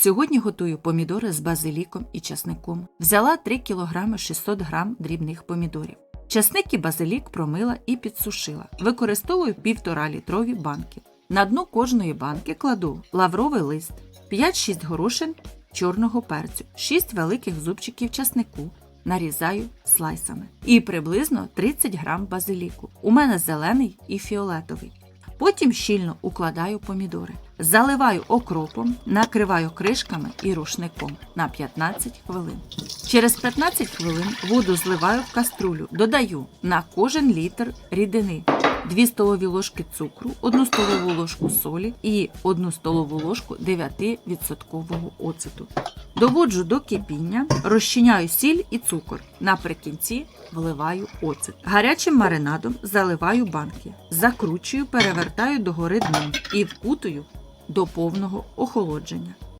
Сьогодні готую помідори з базиліком і часником. Взяла 3 кг 600 г дрібних помідорів. Часник і базилік промила і підсушила. Використовую 1,5 літрові банки. На дно кожної банки кладу лавровий лист, 5-6 горошин чорного перцю, 6 великих зубчиків часнику. Нарізаю слайсами. І приблизно 30 грам базиліку. У мене зелений і фіолетовий. Потім щільно укладаю помідори. Заливаю окропом, накриваю кришками і рушником на 15 хвилин. Через 15 хвилин воду зливаю в каструлю, додаю на кожен літр рідини 2 столові ложки цукру, 1 столову ложку солі і 1 столову ложку 9% оцету. Доводжу до кипіння, розчиняю сіль і цукор. Наприкінці вливаю оцет. Гарячим маринадом заливаю банки, закручую, перевертаю догори дном і вкутую до повного охолодження.